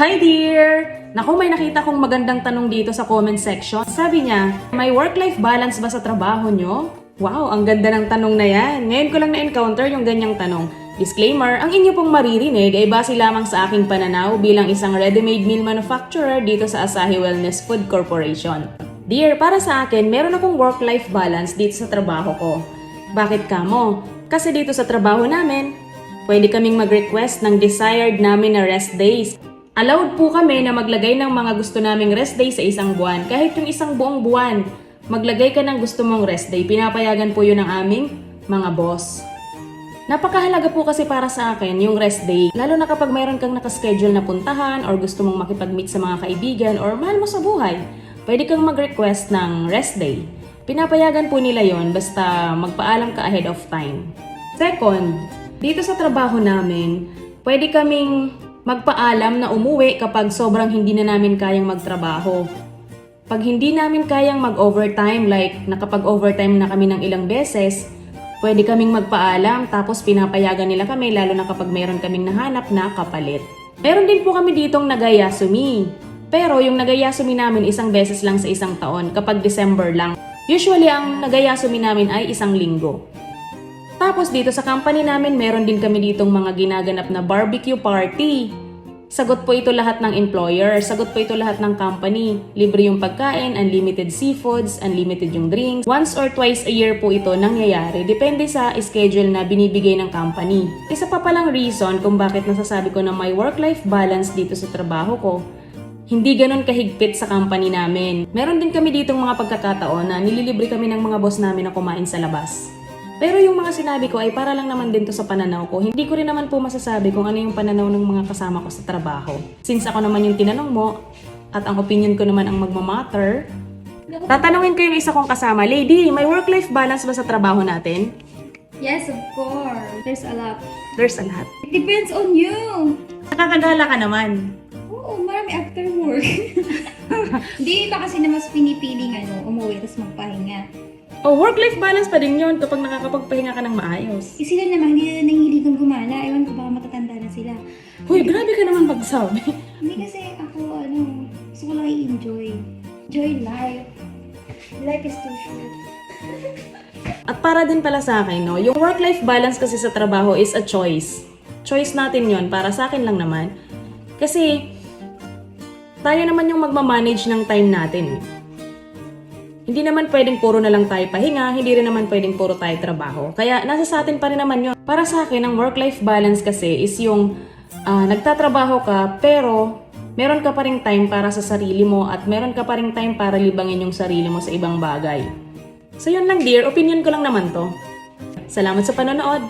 Hi dear! Naku, may nakita kong magandang tanong dito sa comment section. Sabi niya, may work-life balance ba sa trabaho nyo? Wow, ang ganda ng tanong na yan. Ngayon ko lang na-encounter yung ganyang tanong. Disclaimer, ang inyo pong maririnig ay base lamang sa aking pananaw bilang isang ready-made meal manufacturer dito sa Asahi Wellness Food Corporation. Dear, para sa akin, meron akong work-life balance dito sa trabaho ko. Bakit kamo? Kasi dito sa trabaho namin, pwede kaming mag-request ng desired namin na rest days. Allowed po kami na maglagay ng mga gusto naming rest day sa isang buwan, kahit yung isang buong buwan. Maglagay ka ng gusto mong rest day, pinapayagan po yun ng aming mga boss. Napakahalaga po kasi para sa akin yung rest day, lalo na kapag mayroon kang nakaschedule na puntahan or gusto mong makipag-meet sa mga kaibigan or mahal mo sa buhay. Pwede kang mag-request ng rest day. Pinapayagan po nila yon basta magpaalam ka ahead of time. Second, dito sa trabaho namin, pwede kaming magpaalam na umuwi kapag sobrang hindi na namin kayang magtrabaho. Pag hindi namin kayang mag-overtime, like nakapag-overtime na kami ng ilang beses, pwede kaming magpaalam tapos pinapayagan nila kami lalo na kapag meron kaming nahanap na kapalit. Meron din po kami ditong nagayasumi. Pero yung nagayasumi namin isang beses lang sa isang taon kapag December lang. Usually ang nagayasumi namin ay isang linggo. Tapos dito sa company namin, meron din kami ditong mga ginaganap na barbecue party. Sagot po ito lahat ng employer, sagot po ito lahat ng company. Libre yung pagkain, unlimited seafoods, unlimited yung drinks. Once or twice a year po ito nangyayari, depende sa schedule na binibigay ng company. Isa pa palang reason kung bakit nasasabi ko na may work-life balance dito sa trabaho ko. Hindi ganun kahigpit sa company namin. Meron din kami ditong mga pagkakataon na nililibre kami ng mga boss namin na kumain sa labas. Pero yung mga sinabi ko ay para lang naman din to sa pananaw ko. Hindi ko rin naman po masasabi kung ano yung pananaw ng mga kasama ko sa trabaho. Since ako naman yung tinanong mo, at ang opinion ko naman ang magmamatter, tatanungin ko yung isa kong kasama, Lady, may work-life balance ba sa trabaho natin? Yes, of course. There's a lot. There's a lot. It depends on you. Nakakagala ka naman. Oo, marami after work. Hindi ba kasi na mas pinipiling ano, umuwi tapos magpahinga. Oh, work-life balance pa din yun kapag nakakapagpahinga ka ng maayos. Eh sila naman, hindi na nahihiligang gumala. Ewan ko baka matatanda na sila. Huy, grabe ka naman magsabi. Hindi kasi ako, ano, gusto ko lang i-enjoy. Enjoy life. Life is too short. At para din pala sa akin, no, yung work-life balance kasi sa trabaho is a choice. Choice natin yon para sa akin lang naman. Kasi, tayo naman yung magmamanage ng time natin. Hindi naman pwedeng puro na lang tayo pahinga, hindi rin naman pwedeng puro tayo trabaho. Kaya nasa sa atin pa rin naman yun. Para sa akin, ang work-life balance kasi is yung ah, nagtatrabaho ka pero meron ka pa rin time para sa sarili mo at meron ka pa rin time para libangin yung sarili mo sa ibang bagay. So yun lang dear, opinion ko lang naman to. Salamat sa panonood.